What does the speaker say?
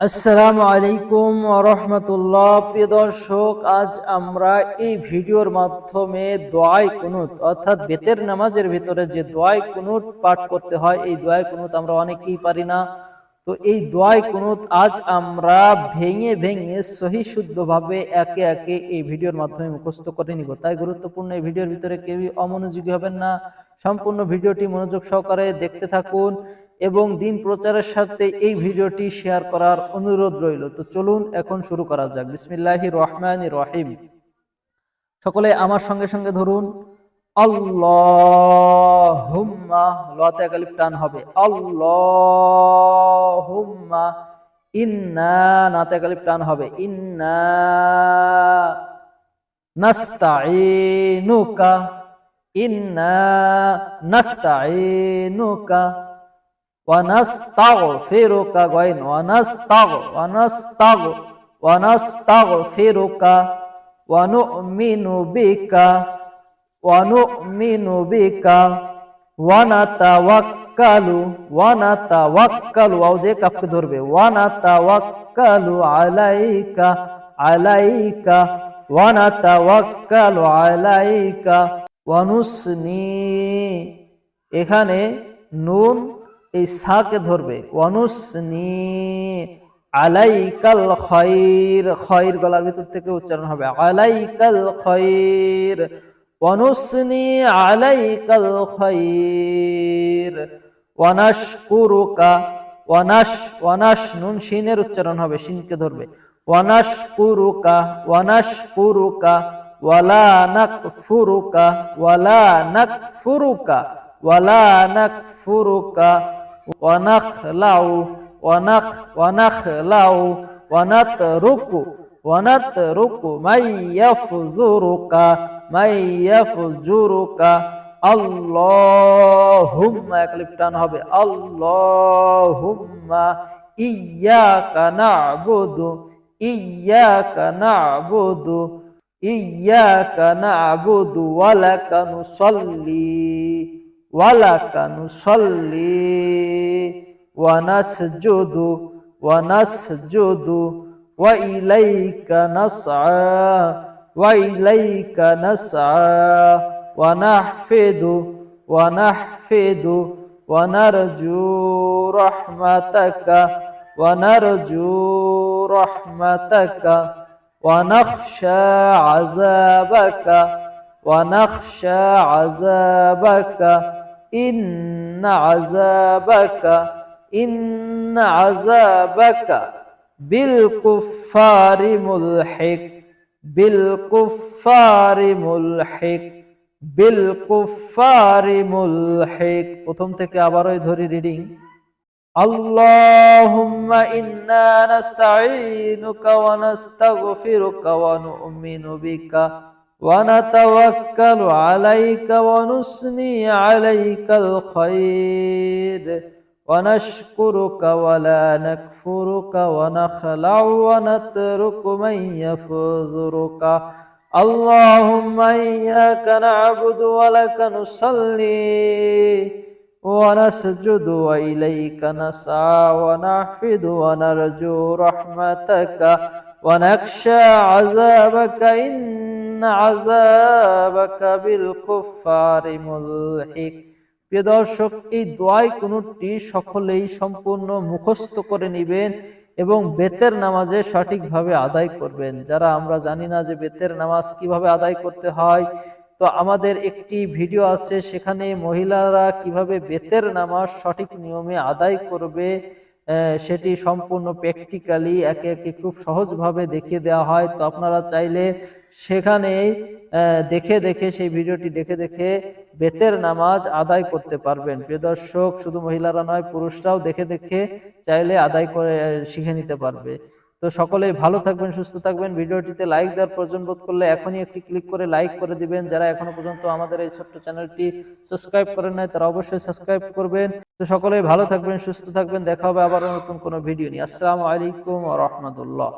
আসসালামু আলাইকুম রহমতুল্লাহ প্রিয় দর্শক, আজ আমরা এই ভিডিওর মাধ্যমে দোয়াই কুনুত, অর্থাৎ বেতের নামাজের ভিতরে যে দোয়াই কুনুত পাঠ করতে হয়, এই দোয়াই কুনুত আমরা অনেকেই পারি না। তো এই দোয়াই কুনুত আজ আমরা ভেঙে ভেঙে সহি শুদ্ধভাবে একে একে এই ভিডিওর মাধ্যমে মুখস্থ করে নিব। তাই গুরুত্বপূর্ণ এই ভিডিওর ভিতরে কেউই অমনোযোগী হবেন না। সম্পূর্ণ ভিডিওটি মনোযোগ সহকারে দেখতে থাকুন। এবং দিন প্রচারের সাথে এই ভিডিওটি শেয়ার করার অনুরোধ রইল। তো চলুন এখন শুরু করা যাক। বিসমিল্লাহ রহমান রহিম। সকলে আমার সঙ্গে সঙ্গে ধরুন। আল্লাহুম্মা, লতে একালিপ টান হবে। আল্লাহুম্মা, ইন্না, নাতে একালিপ টান হবে। ইন্না নাস্তাইনুকা ইন্না নাস্তাইনুকা ونستغفرك غين ونستغ ونستغ ونستغفرك ونؤمن بك ونؤمن بك ونتوكل ونتوكل او যে কাপকে ধরবে ونتوكل عليك عليك ونتوكل عليك ونسني এখানে নুন এই সাকে ধরবে। অনুসনি আলাইকাল খৈর খৈর গলার ভিতর থেকে উচ্চারণ হবে। আলাইকাল খৈর অনুসনি আলাইকাল খৈর, ওয়ানাশকুরুকা, ওয়ানাশ ওয়ানাশ নুন শিনের উচ্চারণ হবে, শিনকে ধরবে। ওয়ানাশকুরুকা ওয়ানাশকুরুকা ওয়ালা নাকফুরুকা ওয়ালা নাকফুরুকা ওয়ালা নাকফুরুকা ওয়ানাখলাউ, ওয়ানাখ, ওয়ানাখলাউ, ওয়ানাতরুকু ওয়ানাতরুকু মাই ইয়াফজুরুকা মাই ইয়াফজুরুকা আল্লাহুম্মা একলিফ টান হবে। আল্লাহুম্মা ইyyaka না'বুদু ইyyaka না'বুদু ইyyaka না'বুদু ওয়া লাকা নুসাল্লি। ولك نصلي ونسجد ونسجد وإليك نسعى وإليك نسعى ونحفد ونحفد ونرجو رحمتك ونرجو رحمتك ونخشى عذابك ونخشى عذابك إن عذابك إن عذابك بالكفار ملحق بالكفار ملحق بالكفار ملحق প্রথম থেকে আবারই ধরি রিডিং اللهم إنا نستعينك ونستغفرك ونؤمن بك ونتوكل عليك ونثني عليك الخير. ونشكرك ولا نكفرك ونخلع ونترك من يفذرك. اللهم إياك نعبد ولك نصلي. ونسجد وإليك نسعى ونحفد ونرجو رحمتك. ونخشى عذابك إن আযাবাকা বিল কুফফারি মুলহিক প্রিয় দর্শক, এই দোয়াই কোনটি সকলেই সম্পূর্ণ মুখস্থ করে নিবেন এবং বেতের নামাজে সঠিকভাবে আদায় করবেন। যারা আমরা জানি না যে বেতের নামাজ কীভাবে আদায় করতে হয়, তো আমাদের একটি ভিডিও আছে, সেখানে মহিলারা কীভাবে বেতের নামাজ সঠিক নিয়মে আদায় করবে সেটি সম্পূর্ণ প্র্যাকটিক্যালি একে একে খুব সহজভাবে দেখিয়ে দেওয়া হয়। তো আপনারা চাইলে সেখানেই দেখে দেখে সেই ভিডিওটি দেখে দেখে বেতের নামাজ আদায় করতে পারবেন। প্রিয় দর্শক, শুধু মহিলারা নয়, পুরুষরাও দেখে দেখে চাইলে আদায় করে শিখে নিতে পারবে। তো সকলেই ভালো থাকবেন সুস্থ থাকবেন ভিডিওটিতে লাইক দেওয়ার প্রয়োজন বোধ করলে এখনই একটি ক্লিক করে লাইক করে দিবেন। যারা এখনও পর্যন্ত আমাদের এই ছোট্ট চ্যানেলটি সাবস্ক্রাইব করেন নাই তারা অবশ্যই সাবস্ক্রাইব করবেন। তো সকলেই ভালো থাকবেন সুস্থ থাকবেন। দেখা হবে আবার নতুন কোনো ভিডিও নিয়ে। আসসালামু আলাইকুম রহমতুল্লাহ।